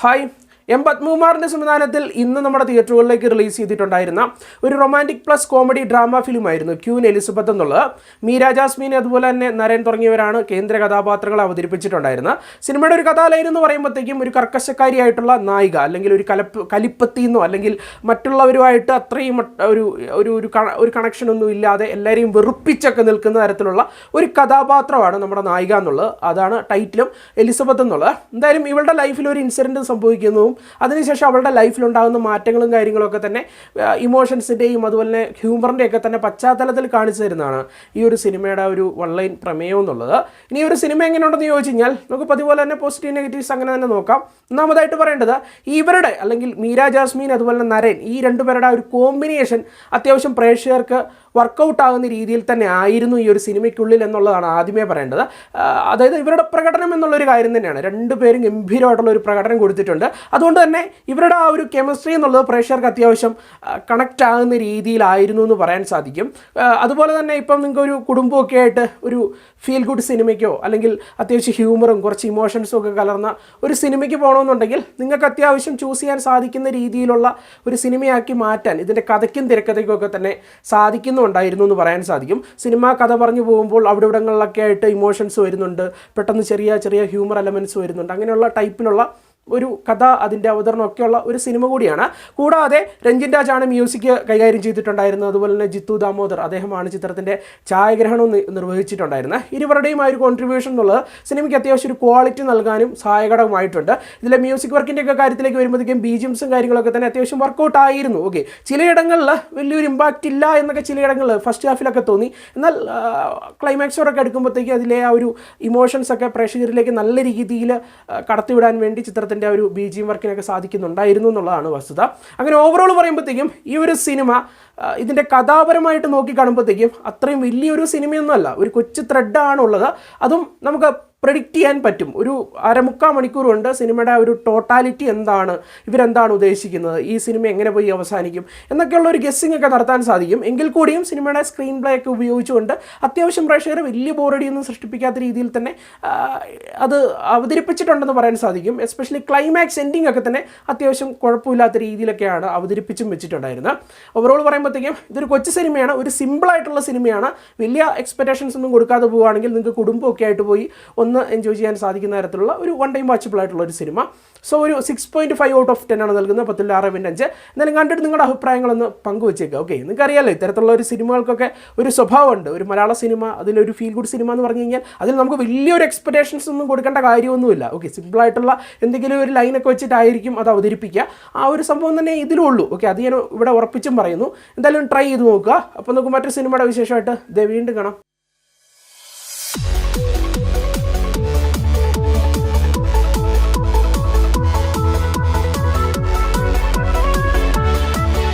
Hi, M പത്മകുമാറിന്റെ സംവിധാനത്തിൽ ഇന്ന് നമ്മുടെ തിയേറ്ററുകളിലേക്ക് റിലീസ് ചെയ്തിട്ടുണ്ടായിരുന്ന ഒരു റൊമാന്റിക് പ്ലസ് കോമഡി ഡ്രാമ ഫിലിമായിരുന്നു ക്യൂൻ എലിസബത്ത് എന്നുള്ളത്. മീര ജാസ്മീൻ അതുപോലെ തന്നെ നരൻ തുടങ്ങിയവരാണ് കേന്ദ്ര കഥാപാത്രങ്ങൾ അവതരിപ്പിച്ചിട്ടുണ്ടായിരുന്നത്. സിനിമയുടെ ഒരു കഥാലയം എന്ന് പറയുമ്പോഴത്തേക്കും ഒരു കർക്കശക്കാരിയായിട്ടുള്ള നായിക അല്ലെങ്കിൽ ഒരു കലപ്പ് കലിപ്പത്തിന്നോ അല്ലെങ്കിൽ മറ്റുള്ളവരുമായിട്ട് അത്രയും ഒരു ഒരു ഒരു കണക്ഷനൊന്നും ഒരു കണക്ഷൻ ഒന്നും ഇല്ലാതെ എല്ലാവരെയും വെറുപ്പിച്ചൊക്കെ നിൽക്കുന്ന തരത്തിലുള്ള ഒരു കഥാപാത്രമാണ് നമ്മുടെ നായിക എന്നുള്ളത്. അതാണ് ടൈറ്റിലും എലിസബത്ത് എന്നുള്ളത്. എന്തായാലും ഇവളുടെ ലൈഫിൽ ഒരു ഇൻസിഡന്റ് സംഭവിക്കുന്നതും അതിനുശേഷം അവളുടെ ലൈഫിലുണ്ടാകുന്ന മാറ്റങ്ങളും കാര്യങ്ങളൊക്കെ തന്നെ ഇമോഷൻസിന്റെയും അതുപോലെ തന്നെ ഹ്യൂമറിന്റെയൊക്കെ തന്നെ പശ്ചാത്തലത്തിൽ കാണിച്ചു തരുന്നതാണ് ഈ ഒരു സിനിമയുടെ ഒരു വൺലൈൻ പ്രമേയം എന്നുള്ളത്. ഇനി ഒരു സിനിമ എങ്ങനെയുണ്ടെന്ന് ചോദിച്ചു കഴിഞ്ഞാൽ നമുക്ക് പതിപോലെ തന്നെ പോസിറ്റീവ് നെഗറ്റീവ്സ് അങ്ങനെ തന്നെ നോക്കാം. ഒന്നാമതായിട്ട് പറയേണ്ടത് ഇവരുടെ അല്ലെങ്കിൽ മീര ജാസ്മീൻ അതുപോലെ നരൻ ഈ രണ്ടുപേരുടെ ആ ഒരു കോമ്പിനേഷൻ അത്യാവശ്യം പ്രേക്ഷകർക്ക് വർക്കൗട്ട് ആകുന്ന രീതിയിൽ തന്നെ ആയിരുന്നു ഈ ഒരു സിനിമയ്ക്കുള്ളിൽ എന്നുള്ളതാണ് ആദ്യമേ പറയേണ്ടത്. അതായത് ഇവരുടെ പ്രകടനം എന്നുള്ളൊരു കാര്യം തന്നെയാണ്. രണ്ടുപേരും ഗംഭീരമായിട്ടുള്ള ഒരു പ്രകടനം കൊടുത്തിട്ടുണ്ട്. അതുകൊണ്ട് തന്നെ ഇവരുടെ ആ ഒരു കെമിസ്ട്രി എന്നുള്ളത് പ്രേക്ഷകർക്ക് അത്യാവശ്യം കണക്റ്റ് ആകുന്ന രീതിയിലായിരുന്നു എന്ന് പറയാൻ സാധിക്കും. അതുപോലെ തന്നെ ഇപ്പം നിങ്ങൾക്ക് ഒരു കുടുംബമൊക്കെ ആയിട്ട് ഒരു ഫീൽ ഗുഡ് സിനിമയ്ക്കോ അല്ലെങ്കിൽ അത്യാവശ്യം ഹ്യൂമറും കുറച്ച് ഇമോഷൻസും ഒക്കെ കലർന്ന ഒരു സിനിമയ്ക്ക് പോകണമെന്നുണ്ടെങ്കിൽ നിങ്ങൾക്ക് അത്യാവശ്യം ചൂസ് ചെയ്യാൻ സാധിക്കുന്ന രീതിയിലുള്ള ഒരു സിനിമയാക്കി മാറ്റാൻ ഇതിന്റെ കഥയ്ക്കും തിരക്കഥയ്ക്കും ഒക്കെ തന്നെ സാധിക്കുന്നുണ്ടായിരുന്നു എന്ന് പറയാൻ സാധിക്കും. സിനിമ കഥ പറഞ്ഞു പോകുമ്പോൾ അവിടെ ഇവിടങ്ങളിലൊക്കെ ആയിട്ട് ഇമോഷൻസ് വരുന്നുണ്ട്. പെട്ടെന്ന് ചെറിയ ചെറിയ ഹ്യൂമർ എലമെന്റ്സ് വരുന്നുണ്ട്. അങ്ങനെയുള്ള ടൈപ്പിലുള്ള ഒരു കഥ അതിന്റെ അവതരണമൊക്കെയുള്ള ഒരു സിനിമ കൂടിയാണ്. കൂടാതെ രഞ്ജിൻ രാജാണ് മ്യൂസിക് കൈകാര്യം ചെയ്തിട്ടുണ്ടായിരുന്നത്. അതുപോലെ തന്നെ ജിത്തു ദാമോദർ അദ്ദേഹമാണ് ചിത്രത്തിന്റെ ഛായാഗ്രഹണവും നിർവഹിച്ചിട്ടുണ്ടായിരുന്നത്. ഇരുവരുടെയും ആ ഒരു കോൺട്രിബ്യൂഷൻ എന്നുള്ളത് സിനിമയ്ക്ക് അത്യാവശ്യം ഒരു ക്വാളിറ്റി നൽകാനും സഹായകരമായിട്ടുണ്ട് ഇതിലെ മ്യൂസിക് വർക്കിന്റെ ഒക്കെ കാര്യത്തിലേക്ക് വരുമ്പോഴത്തേക്കും ബീജിംസും കാര്യങ്ങളൊക്കെ തന്നെ അത്യാവശ്യം വർക്കൗട്ട് ആയിരുന്നു. ഓക്കെ ചിലയിടങ്ങളിൽ വലിയൊരു ഇമ്പാക്റ്റ് ഇല്ല എന്നൊക്കെ ചിലയിടങ്ങളിൽ ഫസ്റ്റ് ഹാഫിലൊക്കെ തോന്നി. എന്നാൽ ക്ലൈമാക്സ് ക്ലൈമാക്സോടൊക്കെ എടുക്കുമ്പോഴത്തേക്ക് അതിലെ ആ ഒരു ഇമോഷൻസ് ഒക്കെ പ്രേക്ഷകരിലേക്ക് നല്ല രീതിയിൽ കടത്തിവിടാൻ വേണ്ടി ചിത്രത്തിന്റെ ആ ഒരു ബി ജി വർക്കിനൊക്കെ സാധിക്കുന്നുണ്ടായിരുന്നു എന്നുള്ളതാണ് വസ്തുത. അങ്ങനെ ഓവറോൾ പറയുമ്പോഴത്തേക്കും ഈ ഒരു സിനിമ ഇതിന്റെ കഥാപരമായിട്ട് നോക്കി കാണുമ്പോഴത്തേക്കും അത്രയും വലിയൊരു സിനിമയൊന്നുമല്ല ഒരു കൊച്ചു ത്രെഡാണുള്ളത് അതും നമുക്ക് പ്രെഡിക്റ്റ് ചെയ്യാൻ പറ്റും. ഒരു അരമുക്കാൽ മണിക്കൂർ കൊണ്ട് സിനിമയുടെ ഒരു ടോട്ടാലിറ്റി എന്താണ്? ഇവരെന്താണ് ഉദ്ദേശിക്കുന്നത്? ഈ സിനിമ എങ്ങനെ പോയി അവസാനിക്കും? എന്നൊക്കെയുള്ള ഒരു ഗസ്സിംഗ് ഒക്കെ നടത്താൻ സാധിക്കും. എങ്കിൽ കൂടിയും സിനിമയുടെ സ്ക്രീൻ പ്ലേ ഒക്കെ ഉപയോഗിച്ചുകൊണ്ട് അത്യാവശ്യം പ്രേക്ഷകരെ വലിയ ബോറടിയൊന്നും സൃഷ്ടിപ്പിക്കാത്ത രീതിയിൽ തന്നെ അത് അവതരിപ്പിച്ചിട്ടുണ്ടെന്ന് പറയാൻ സാധിക്കും. എസ്പെഷ്യലി ക്ലൈമാക്സ് എൻഡിങ് ഒക്കെ തന്നെ അത്യാവശ്യം കുഴപ്പമില്ലാത്ത രീതിയിലൊക്കെയാണ് അവതരിപ്പിച്ചും വെച്ചിട്ടുണ്ടായിരുന്നത്. ഓവറോൾ പറയുമ്പോഴത്തേക്കും ഇതൊരു കൊച്ചു സിനിമയാണ്. ഒരു സിമ്പിളായിട്ടുള്ള സിനിമയാണ്. വലിയ എക്സ്പെക്ടേഷൻസ് ഒന്നും കൊടുക്കാതെ പോവുകയാണെങ്കിൽ നിങ്ങൾക്ക് കുടുംബമൊക്കെ ആയിട്ട് പോയി ഒന്ന് എൻജോയ് ചെയ്യാൻ സാധിക്കുന്ന തരത്തിലുള്ള ഒരു വൺ ടൈം വാച്ചബിൾ ആയിട്ടുള്ള ഒരു സിനിമ സോ ഒരു six point five out of ten ആണ് നൽകുന്നത്. പത്തിൽ ആറ് പോയിന്റ് അഞ്ച്. എന്നാലും കണ്ടിട്ട് നിങ്ങളുടെ അഭിപ്രായങ്ങളൊന്ന് പങ്കുവെച്ചേക്കുക ഓക്കെ നിങ്ങൾക്ക് അറിയാലോ ഇത്തരത്തിലുള്ള ഒരു സിനിമകൾക്കൊക്കെ ഒരു സ്വഭാവമുണ്ട്. ഒരു മലയാള സിനിമ അതിലൊരു ഫീൽ ഗുഡ് സിനിമ എന്ന് പറഞ്ഞു കഴിഞ്ഞാൽ അതിൽ നമുക്ക് വലിയൊരു എക്സ്പെക്ടേഷൻസ് ഒന്നും കൊടുക്കേണ്ട കാര്യമൊന്നുമില്ല. ഓക്കെ സിമ്പിളായിട്ടുള്ള എന്തെങ്കിലും ഒരു ലൈനൊക്കെ വെച്ചിട്ടായിരിക്കും അത് അവതരിപ്പിക്കുക. ആ ഒരു സംഭവം തന്നെ ഇതിലും ഉള്ളൂ. ഓക്കെ അത് ഞാൻ ഇവിടെ ഉറപ്പിച്ചും പറയുന്നു. എന്തായാലും ട്രൈ ചെയ്ത് നോക്കുക. അപ്പോൾ നമുക്ക് മറ്റൊരു സിനിമയുടെ വിശേഷമായിട്ട് ദേ വീണ്ടും കാണാം.